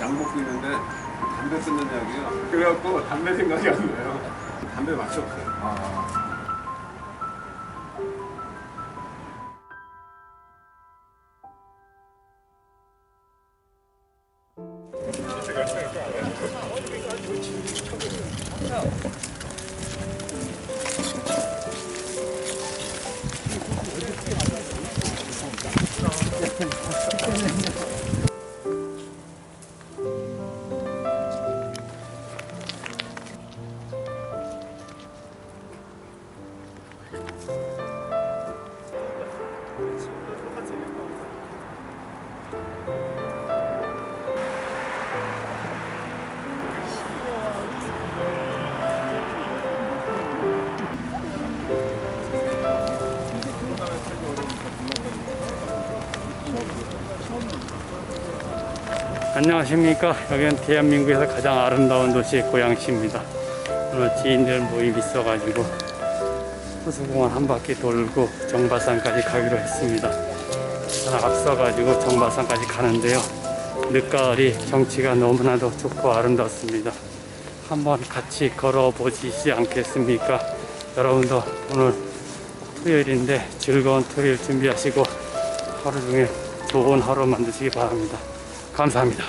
약 먹고 있는데 담배 끊는 약이에요 그래갖고 담배 생각이 안 나요. 담배 맛이 없어요. 아. 제가 생각 안 해요. 녕하십니까. 여기는 대한민국에서 가장 아름다운 도시 고양시입니다. 오늘 지인들 모임 있어가지고 호수공원 한 바퀴 돌고 정바산까지 가기로 했습니다. 하나 앞서가지고 정바산까지 가는데요. 늦가을이 경치가 너무나도 좋고 아름답습니다. 한번 같이 걸어보시지 않겠습니까? 여러분도 오늘 토요일인데 즐거운 토요일 준비하시고 하루 종일 좋은 하루 만드시기 바랍니다. 감사합니다.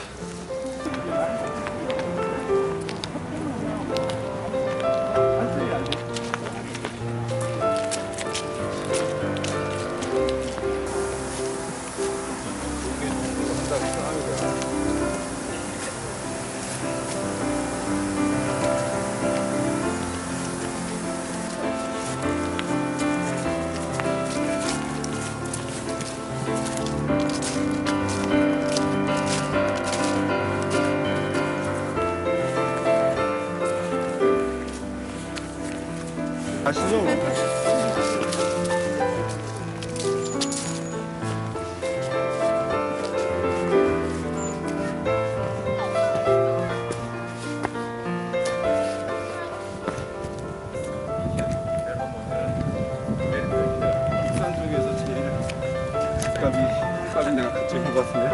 가시죠. 익산 중에서 제일 값이 값이 내가 같이 한것 같은데.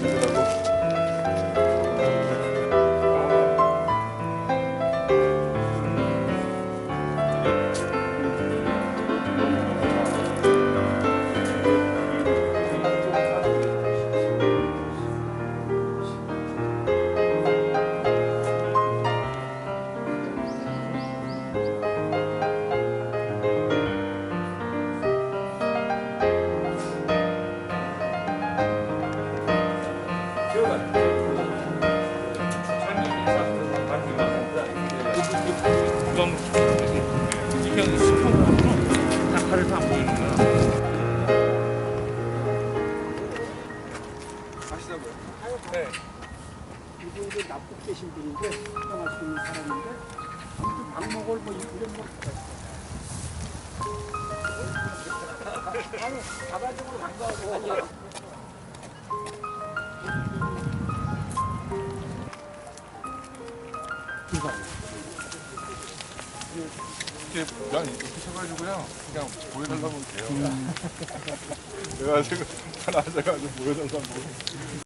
그건 스폰으로 다 칼을 다 보이는 거야. 가시자고요. 이분들 납북 계신 분인데 수정할 수 있는 사람인데 아무튼 방목을 뭐 이런 뭐 아니 자발적으로 간거하고 이렇게 그냥 이렇게 쳐가지고요. 그냥 보여달라고 해요. 그래가지고 하나 하셔가지고 보여달라고.